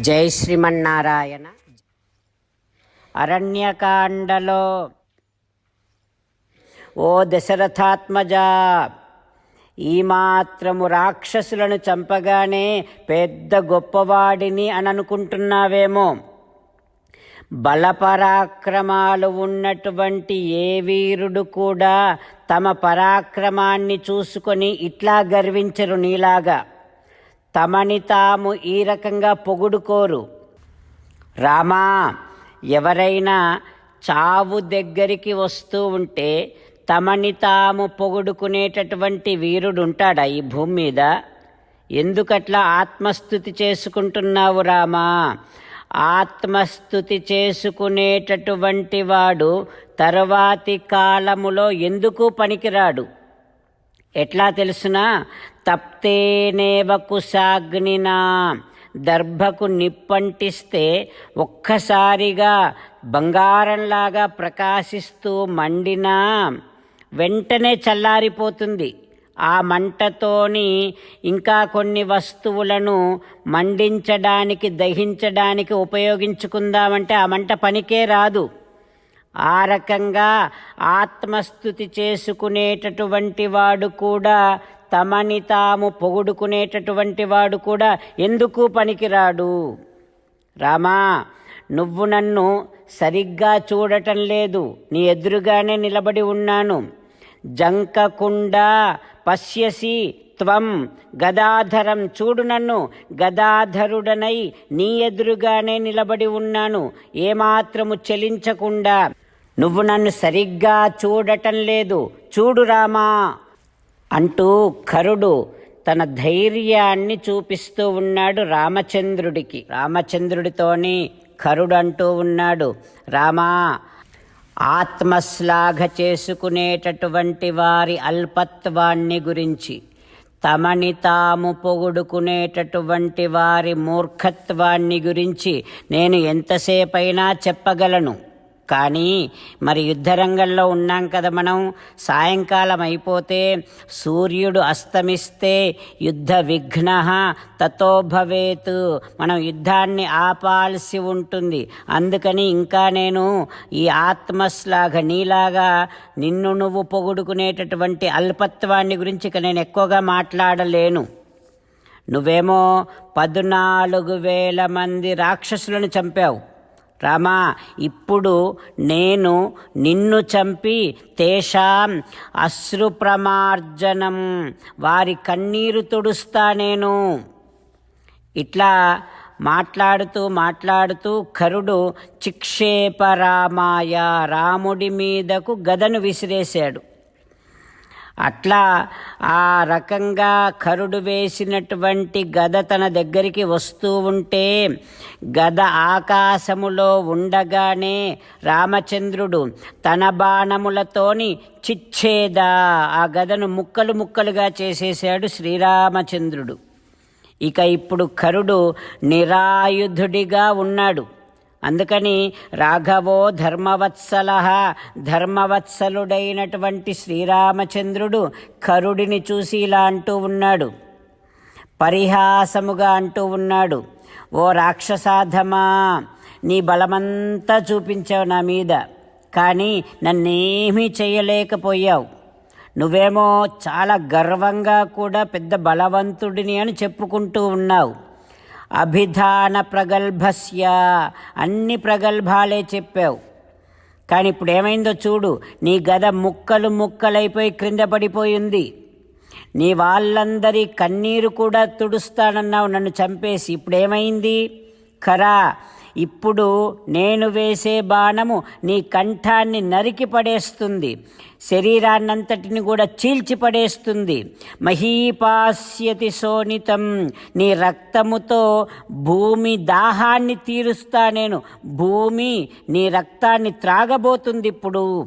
జై శ్రీమన్నారాయణ. అరణ్యకాండలో ఓ దశరథాత్మజా ఈ మాత్రము రాక్షసులను చంపగానే పెద్ద గొప్పవాడిని అని అనుకుంటున్నావేమో బలపరాక్రమాలు ఉన్నటువంటి ఏ వీరుడు కూడా తమ పరాక్రమాన్ని చూసుకొని ఇట్లా గర్వించరు నీలాగా. తమని తాము ఈ రకంగా పొగుడుకోరు. రామా ఎవరైనా చావు దగ్గరికి వస్తూ ఉంటే తమని తాము పొగుడుకునేటటువంటి వీరుడు ఉంటాడా ఈ భూమి మీద? ఎందుకట్లా ఆత్మస్థుతి చేసుకుంటున్నావు రామా? ఆత్మస్థుతి చేసుకునేటటువంటి వాడు తర్వాతి కాలములో ఎందుకు పనికిరాడు? ఎట్లా తెలుసునా? తప్తేనేవ కుశాగ్నినా. దర్భకు నిప్పంటిస్తే ఒక్కసారిగా బంగారంలాగా ప్రకాశిస్తూ మండినా వెంటనే చల్లారిపోతుంది. ఆ మంటతోని ఇంకా కొన్ని వస్తువులను మండించడానికి దహించడానికి ఉపయోగించుకుందామంటే ఆ మంట పనికే రాదు. ఆ రకంగా ఆత్మస్థుతి చేసుకునేటటువంటి వాడు కూడా తమని తాము పొగుడుకునేటటువంటి వాడు కూడా ఎందుకు పనికిరాడు? రామా నువ్వు నన్ను సరిగ్గా చూడటం లేదు. నీ ఎదురుగానే నిలబడి ఉన్నాను. జంకకుండా పశ్యసి త్వం గదాధరం చూడు నన్ను. గదాధరుడనై నీ ఎదురుగానే నిలబడి ఉన్నాను. ఏమాత్రము చెలించకుండా. నువ్వు నన్ను సరిగ్గా చూడటం లేదు. చూడు రామా. అంటూ కరుడు తన ధైర్యాన్ని చూపిస్తూ ఉన్నాడు రామచంద్రుడికి. రామచంద్రుడితోని కరుడు అంటూ ఉన్నాడు. రామా ఆత్మశ్లాఘ చేసుకునేటటువంటి వారి అల్పత్వాన్ని గురించి తమని తాము పొగుడుకునేటటువంటి వారి మూర్ఖత్వాన్ని గురించి నేను ఎంతసేపైనా చెప్పగలను. కానీ మరి యుద్ధరంగంలో ఉన్నాం కదా మనం. సాయంకాలం అయిపోతే సూర్యుడు అస్తమిస్తే యుద్ధ విఘ్న తతో భవేత్. మనం యుద్ధాన్ని ఆపాల్సి ఉంటుంది. అందుకని ఇంకా నేను ఈ ఆత్మశ్లాఘ నీలాగా నిన్ను నువ్వు పొగుడుకునేటటువంటి అల్పత్వాన్ని గురించి ఇక నేను ఎక్కువగా మాట్లాడలేను. నువ్వేమో పద్నాలుగు వేల మంది రాక్షసులను చంపావు. రామా ఇప్పుడు నేను నిన్ను చంపి తేషాం అశ్రుప్రమార్జనం వారి కన్నీరు తుడుస్తా నేను. ఇట్లా మాట్లాడుతూ మాట్లాడుతూ కరుడు చిక్షేప రామాయ రాముడి మీదకు గదను విసిరేశాడు. అట్లా ఆ రకంగా కరుడు వేసినటువంటి గద తన దగ్గరికి వస్తూ ఉంటే గద ఆకాశములో ఉండగానే రామచంద్రుడు తన బాణములతోని చిచ్చేదా ఆ గదను ముక్కలు ముక్కలుగా చేసేశాడు శ్రీరామచంద్రుడు. ఇక ఇప్పుడు కరుడు నిరాయుధుడిగా ఉన్నాడు. అందుకని రాఘవో ధర్మవత్సల. ధర్మవత్సలుడైనటువంటి శ్రీరామచంద్రుడు కరుడిని చూసి ఇలా అంటూ ఉన్నాడు. పరిహాసముగా అంటూ ఉన్నాడు. ఓ రాక్షసాధమా నీ బలమంతా చూపించావు నా మీద కానీ నన్నేమీ చేయలేకపోయావు. నువ్వేమో చాలా గర్వంగా కూడా పెద్ద బలవంతుడిని అని చెప్పుకుంటూ ఉన్నావు. అభిధాన ప్రగల్భస్య అన్ని ప్రగల్భాలే చెప్పావు. కానీ ఇప్పుడు ఏమైందో చూడు నీ గద ముక్కలు ముక్కలైపోయి క్రింద పడిపోయింది. నీ వాళ్ళందరి కన్నీరు కూడా తుడుస్తానన్నావు నన్ను చంపేసి. ఇప్పుడేమైంది? కరా ఖరా ఇప్పుడు నేను వేసే బాణము నీ కంఠాన్ని నరికి పడేస్తుంది. శరీరాన్నంతటిని కూడా చీల్చి పడేస్తుంది. మహీపాస్యతి శోణితం నీ రక్తముతో భూమి దాహాన్ని తీరుస్తా నేను. భూమి నీ రక్తాన్ని త్రాగబోతుంది ఇప్పుడు